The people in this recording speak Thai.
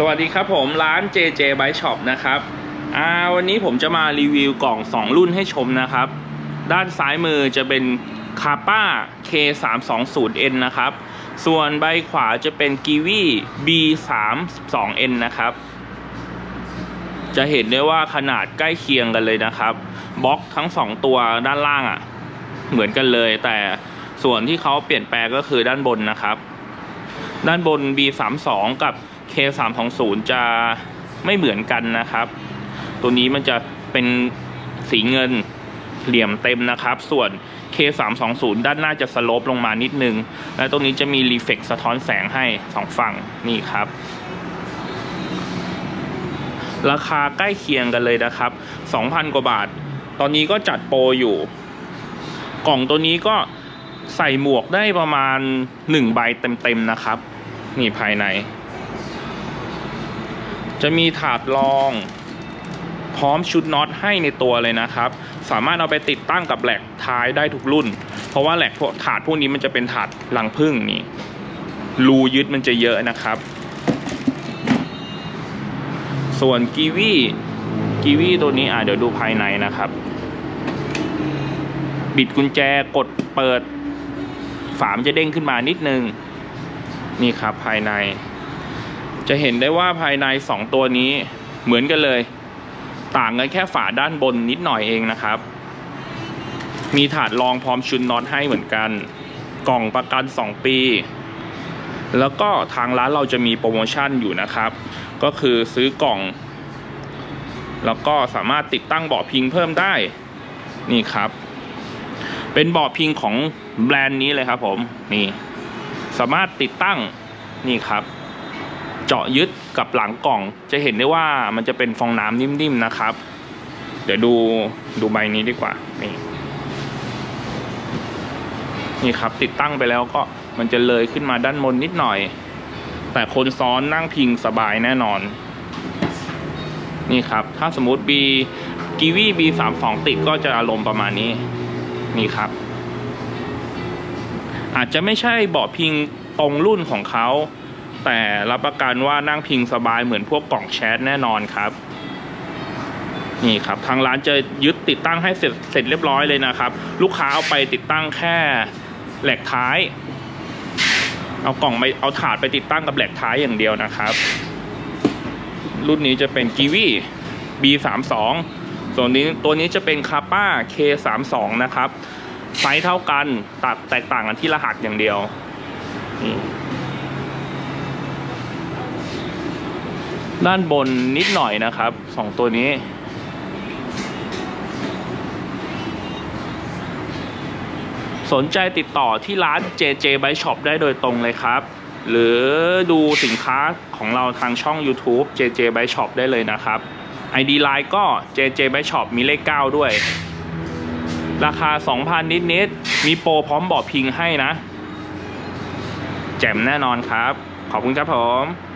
สวัสดีครับผมร้าน JJ Bike Shop นะครับอ่าวันนี้ผมจะมารีวิวกล่อง 2 รุ่นให้ชมนะครับ ด้านซ้ายมือจะเป็น k a p a K320N นะครับ ส่วนใบขวาจะเป็น g i w i B32N นะครับ จะเห็นได้ว่าขนาดใกล้เคียงกันเลยนะครับบล็อกทั้ง 2 ตัวด้านล่างอะ่ะ เหมือนกันเลย แต่ส่วนที่เขาเปลี่ยนแปลงก็คือด้านบนนะครับ ด้านบน B32 กับ K320 จะไม่เหมือนกันนะครับ ตัวนี้มันจะเป็นสีเงินเหลี่ยมเต็มนะครับ ส่วน K320 ด้านหน้าจะสโลปลงมานิดนึง และตรงนี้จะมีรีเฟกสะท้อนแสงให้สองฝั่งนี่ครับ ราคาใกล้เคียงกันเลยนะครับ 2,000 กว่าบาท ตอนนี้ก็จัดโปรอยู่ กล่องตัวนี้ก็ใส่หมวกได้ประมาณ 1 ใบเต็มๆนะครับ นี่ภายใน จะมีถาดรอง พร้อมชุดน็อตให้ในตัวเลยนะครับ สามารถเอาไปติดตั้งกับแหลกท้ายได้ทุกรุ่น เพราะว่าแหลกพวกถาดพวกนี้มันจะเป็นถาดหลังพึ่งนี่รูยึดมันจะเยอะนะครับ ส่วนกีวีกีวีตัวนี้อะเดี๋ยวดูภายในนะครับ บิดกุญแจกดเปิด ฝามจะเด้งขึ้นมานิดนึง นี่ครับภายใน จะเห็นได้ว่าภายในสองตัวนี้เหมือนกันเลย ต่างกันแค่ฝาด้านบนนิดหน่อยเองนะครับ มีถาดรองพร้อมชุดน็อตให้เหมือนกัน กล่องประกัน 2 ปี แล้วก็ทางร้านเราจะมีโปรโมชั่นอยู่นะครับ ก็คือซื้อกล่อง แล้วก็สามารถติดตั้งเบาะพิงเพิ่มได้นี่ครับ เป็นเบาะพิงของแบรนด์นี้เลยครับผมนี่สามารถติดตั้งนี่ครับ เจาะยึดกับหลังกล่อง จะเห็นได้ว่ามันจะเป็นฟองน้ำนิ่มๆนะครับ เดี๋ยวดูดูใบนี้ดีกว่า นี่นี่ครับติดตั้งไปแล้วก็มันจะเลยขึ้นมาด้านบนนิดหน่อย แต่คนซ้อนนั่งพิงสบายแน่นอน นี่ครับ ถ้าสมมติ B กีวี B สามสองติดก็จะอารมณ์ประมาณนี้ นี่ครับ อาจจะไม่ใช่เบาะพิงตรงรุ่นของเขา แต่รับประกันว่านั่งพิงสบายเหมือนพวกกล่องแชทแน่นอนครับ นี่ครับทางร้านจะยึดติดตั้งให้เสร็จเสร็จเรียบร้อยเลยนะครับ ลูกค้าเอาไปติดตั้งแค่แหลกท้าย เอากล่องไปเอาถาดไปติดตั้งกับแหลกท้ายอย่างเดียวนะครับ รุ่นนี้จะเป็นกีวี B32 ส่วนนี้ตัวนี้จะเป็นคาป้า K32 นะครับไซส์เท่ากันตัดแตกต่างกันที่รหัสอย่างเดียวนี่ ด้านบนนิดหน่อยนะครับสองตัวนี้สนใจติดต่อที่ร้าน JJ Bike Shop ได้โดยตรงเลยครับ หรือดูสินค้าของเราทางช่อง YouTube JJ Bike Shop ได้เลยนะครับ ID Line ก็ JJ Bike Shop มีเลข 9 ด้วย ราคา 2,000 นิดๆมีโปรพร้อมบาะพิงให้นะ แจ่มแน่นอนครับ ขอบคุณครับผม